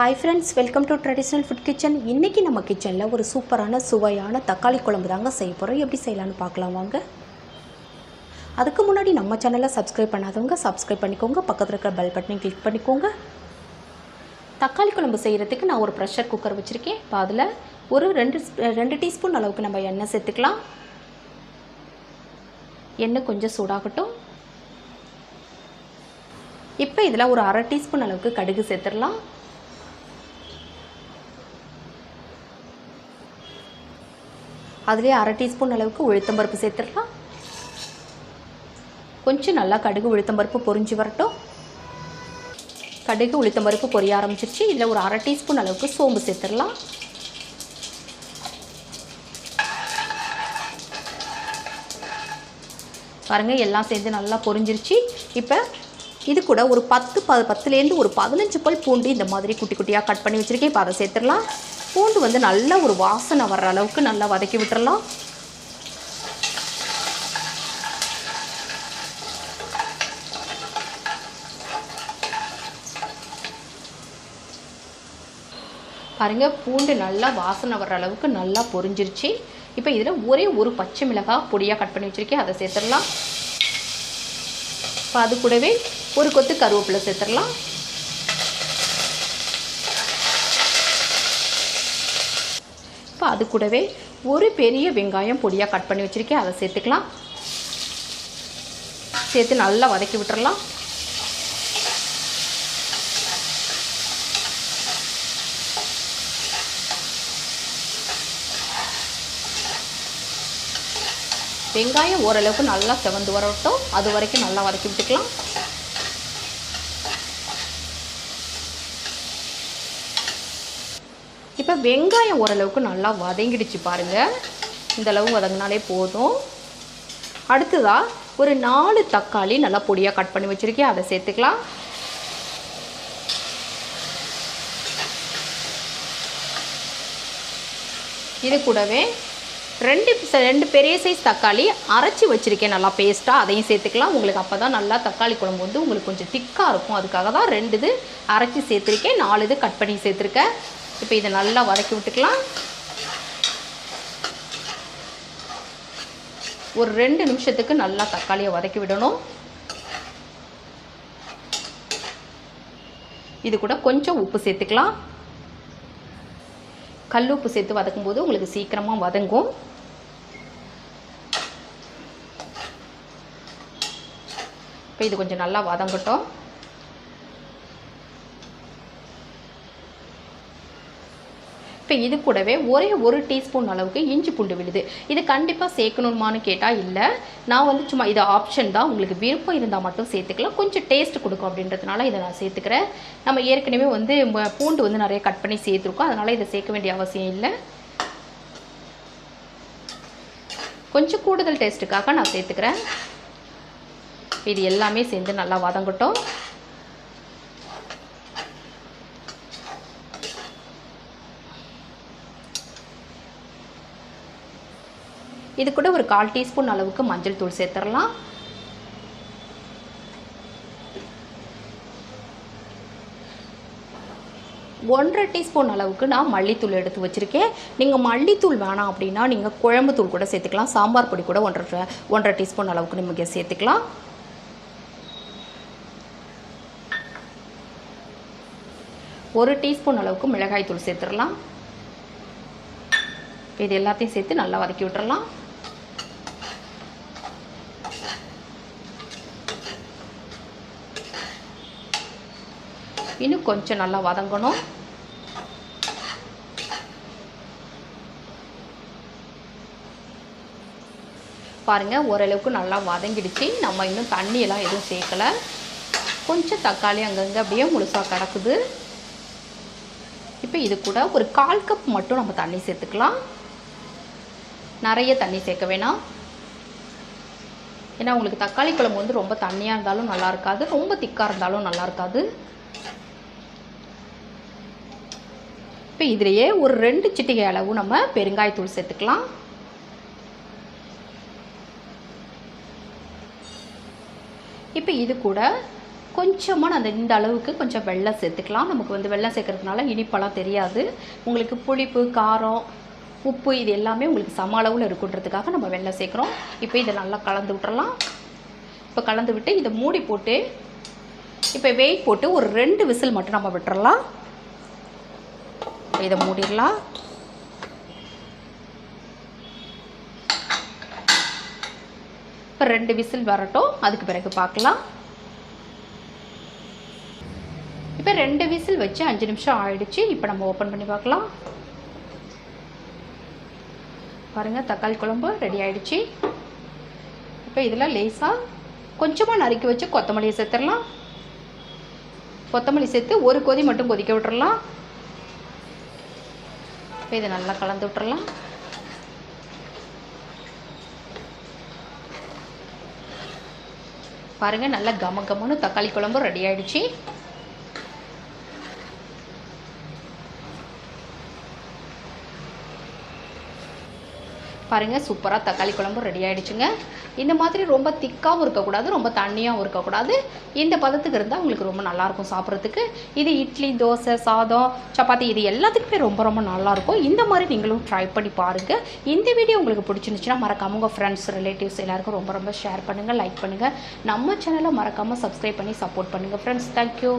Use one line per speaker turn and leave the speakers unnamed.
Hi friends welcome to traditional food kitchen இன்றைக்கி நம்ம கிச்சனில் ஒரு சூப்பரான சுவையான தக்காளி குழம்பு தாங்க செய்ய போகிறோம் எப்படி செய்யலான்னு பார்க்கலாம் வாங்க. அதுக்கு முன்னாடி நம்ம சேனலை சப்ஸ்கிரைப் பண்ணாதவங்க சப்ஸ்கிரைப் பண்ணிக்கோங்க. பக்கத்தில் இருக்கிற பெல் பட்டனை கிளிக் பண்ணிக்கோங்க. தக்காளி குழம்பு செய்கிறதுக்கு நான் ஒரு ப்ரெஷர் குக்கர் வச்சுருக்கேன். இப்போ அதில் ஒரு ரெண்டு ரெண்டு டீஸ்பூன் அளவுக்கு நம்ம எண்ணெய் சேர்த்துக்கலாம். எண்ணெய் கொஞ்சம் சூடாகட்டும். இப்போ இதில் ஒரு அரை டீஸ்பூன் அளவுக்கு கடுகு சேர்த்துடலாம். அதுலேயே அரை டீஸ்பூன் அளவுக்கு உளுத்தம்பருப்பு சேர்த்துடலாம். கொஞ்சம் நல்லா கடுகு உளுத்தம்பருப்பு பொரிஞ்சு வரட்டும். கடுகு உளுத்தம்பருப்பு பொரிய ஆரம்பிச்சிருச்சு. இதில் ஒரு அரை டீஸ்பூன் அளவுக்கு சோம்பு சேர்த்துடலாம். பாருங்கள் எல்லாம் சேர்ந்து நல்லா பொரிஞ்சிருச்சு. இப்போ இது கூட ஒரு பத்து ப பத்துலேருந்து ஒரு பதினஞ்சு பல் பூண்டு இந்த மாதிரி குட்டி குட்டியாக கட் பண்ணி வச்சுருக்கேன். இப்போ அதை சேர்த்துடலாம். பூண்டு வந்து நல்ல ஒரு வாசனை வர்ற அளவுக்கு நல்லா வதக்கி விட்டுறலாம். பாருங்க பூண்டு நல்லா வாசனை வர்ற அளவுக்கு நல்லா பொரிஞ்சிருச்சு. இப்போ இதில் ஒரே ஒரு பச்சை மிளகாய் பொடியாக கட் பண்ணி வச்சுருக்கேன். அதை சேர்த்துடலாம். இப்போ அது கூடவே ஒரு கொத்து கருவேப்பிலை சேர்த்துடலாம். அது கூடவே ஒரு பெரிய வெங்காயம் பொடியாக கட் பண்ணி வச்சுருக்கேன். அதை சேர்த்துக்கலாம். சேர்த்து நல்லா வதக்கி விட்டுறலாம். வெங்காயம் ஓரளவுக்கு நல்லா செவந்து வரட்டும். அது வரைக்கும் நல்லா வதக்கி விட்டுக்கலாம். இப்போ வெங்காயம் ஓரளவுக்கு நல்லா வதங்கிடுச்சு பாருங்கள் இந்த அளவு வதங்கினாலே போதும். அடுத்ததாக ஒரு நாலு தக்காளி நல்லா பொடியாக கட் பண்ணி வச்சுருக்கேன். அதை சேர்த்துக்கலாம். இது கூடவே ரெண்டு ரெண்டு பெரிய சைஸ் தக்காளி அரைச்சி வச்சுருக்கேன். நல்லா பேஸ்ட்டாக அதையும் சேர்த்துக்கலாம். உங்களுக்கு அப்போ தான் நல்லா தக்காளி குழம்பு வந்து உங்களுக்கு கொஞ்சம் திக்காக இருக்கும். அதுக்காக தான் ரெண்டு இது அரைச்சி சேர்த்துருக்கேன். நாலு இது கட் பண்ணி சேர்த்துருக்கேன். இப்போ இதை நல்லா வதக்கி விட்டுக்கலாம். ஒரு ரெண்டு நிமிஷத்துக்கு நல்லா தக்காளியை வதக்கி விடணும். இது கூட கொஞ்சம் உப்பு சேர்த்துக்கலாம். கல் உப்பு சேர்த்து வதக்கும் போது உங்களுக்கு சீக்கிரமாக வதங்கும். இப்போ இது கொஞ்சம் நல்லா வதங்கட்டும். இப்போ இது கூடவே ஒரே ஒரு டீஸ்பூன் அளவுக்கு இஞ்சி பூண்டு விழுது. இது கண்டிப்பாக சேர்க்கணுமான்னு கேட்டால் இல்லை. நான் வந்து சும்மா இது ஆப்ஷன் தான். உங்களுக்கு விருப்பம் இருந்தால் மட்டும் சேர்த்துக்கலாம். கொஞ்சம் டேஸ்ட் கொடுக்கும் அப்படின்றதுனால இதை நான் சேர்த்துக்கிறேன். நம்ம ஏற்கனவே வந்து பூண்டு வந்து நிறைய கட் பண்ணி சேர்த்துருக்கோம். அதனால் இதை சேர்க்க வேண்டிய அவசியம் இல்லை. கொஞ்சம் கூடுதல் டேஸ்ட்டுக்காக நான் சேர்த்துக்கிறேன். இது எல்லாமே சேர்ந்து நல்லா வதங்கட்டும். இது கூட ஒரு கால் டீஸ்பூன் அளவுக்கு மஞ்சள் தூள் சேர்த்துடலாம். ஒன்றரை டீஸ்பூன் அளவுக்கு நான் மல்லித்தூள் எடுத்து வச்சுருக்கேன். நீங்கள் மல்லித்தூள் வேணாம் அப்படின்னா நீங்கள் குழம்பு தூள் கூட சேர்த்துக்கலாம். சாம்பார் பொடி கூட ஒன்றரை ஒன்றரை டீஸ்பூன் அளவுக்கு நீங்கள் சேர்த்துக்கலாம். ஒரு டீஸ்பூன் அளவுக்கு மிளகாய் தூள் சேர்த்துடலாம். இது எல்லாத்தையும் சேர்த்து நல்லா வதக்கி விட்டுறலாம். இன்னும் கொஞ்சம் நல்லா வதங்கணும். பாருங்க ஓரளவுக்கு நல்லா வதங்கிடுச்சு. நம்ம இன்னும் தண்ணியெல்லாம் எதுவும் சேர்க்கலை. கொஞ்சம் தக்காளி அங்கங்கே அப்படியே முழுசாக கிடக்குது இப்போ இது கூட ஒரு கால் கப் மட்டும் நம்ம தண்ணி சேர்த்துக்கலாம். நிறைய தண்ணி சேர்க்க வேணாம். ஏன்னா உங்களுக்கு தக்காளி குழம்பு வந்து ரொம்ப தண்ணியாக இருந்தாலும் நல்லா இருக்காது. ரொம்ப திக்காக இருந்தாலும் நல்லா இருக்காது. இப்போ இதுலேயே ஒரு ரெண்டு சிட்டிகை அளவு நம்ம பெருங்காயத்தூள் சேர்த்துக்கலாம். இப்போ இது கூட கொஞ்சமாக அந்த இந்த அளவுக்கு கொஞ்சம் வெள்ளம் சேர்த்துக்கலாம். நமக்கு வந்து வெள்ளம் சேர்க்கறதுனால இனிப்பெல்லாம் தெரியாது. உங்களுக்கு புளிப்பு காரம் உப்பு இது எல்லாமே உங்களுக்கு சம அளவில் இருக்குன்றதுக்காக நம்ம வெள்ளம் சேர்க்குறோம். இப்போ இதை நல்லா கலந்து விட்டுறலாம். இப்போ கலந்து விட்டு இதை மூடி போட்டு இப்போ வெயிட் போட்டு ஒரு ரெண்டு விசில் மட்டும் நம்ம விட்டுறலாம். இப்போ இதை மூடிடலாம். இப்போ ரெண்டு விசில் வரட்டும். அதுக்கு பிறகு பார்க்கலாம். இப்போ ரெண்டு விசில் வச்சு அஞ்சு நிமிஷம் ஆயிடுச்சு. இப்போ நம்ம ஓப்பன் பண்ணி பார்க்கலாம். பாருங்கள் தக்காளி குழம்பு ரெடி ஆயிடுச்சு. இப்போ இதில் லேஸாக கொஞ்சமாக நறுக்கி வச்சு கொத்தமல்லியை சேர்த்துடலாம். கொத்தமல்லி சேர்த்து ஒரு கொதி மட்டும் கொதிக்க விட்டுறலாம். இப்போ இதை நல்லா கலந்து விட்டுறலாம். பாருங்கள் நல்லா கம கமன்னு தக்காளி குழம்பு ரெடி ஆயிடுச்சு. பாருங்கள் சூப்பராக தக்காளி குழம்பு ரெடி ஆகிடுச்சுங்க இந்த மாதிரி ரொம்ப திக்காகவும் இருக்கக்கூடாது ரொம்ப தண்ணியாகவும் இருக்கக்கூடாது. இந்த பதத்துக்கு இருந்தால் உங்களுக்கு ரொம்ப நல்லாயிருக்கும் சாப்பிட்றதுக்கு. இது இட்லி தோசை சாதம் சப்பாத்தி இது எல்லாத்துக்குமே ரொம்ப ரொம்ப நல்லாயிருக்கும். இந்த மாதிரி நீங்களும் ட்ரை பண்ணி பாருங்கள் இந்த வீடியோ உங்களுக்கு பிடிச்சிருந்துச்சுன்னா மறக்காம உங்கள் ஃப்ரெண்ட்ஸ் ரிலேட்டிவ்ஸ் எல்லாருக்கும் ரொம்ப ரொம்ப ஷேர் பண்ணுங்கள் லைக் பண்ணுங்கள் நம்ம சேனலை மறக்காமல் சப்ஸ்கிரைப் பண்ணி சப்போர்ட் பண்ணுங்கள் ஃப்ரெண்ட்ஸ் தேங்க்யூ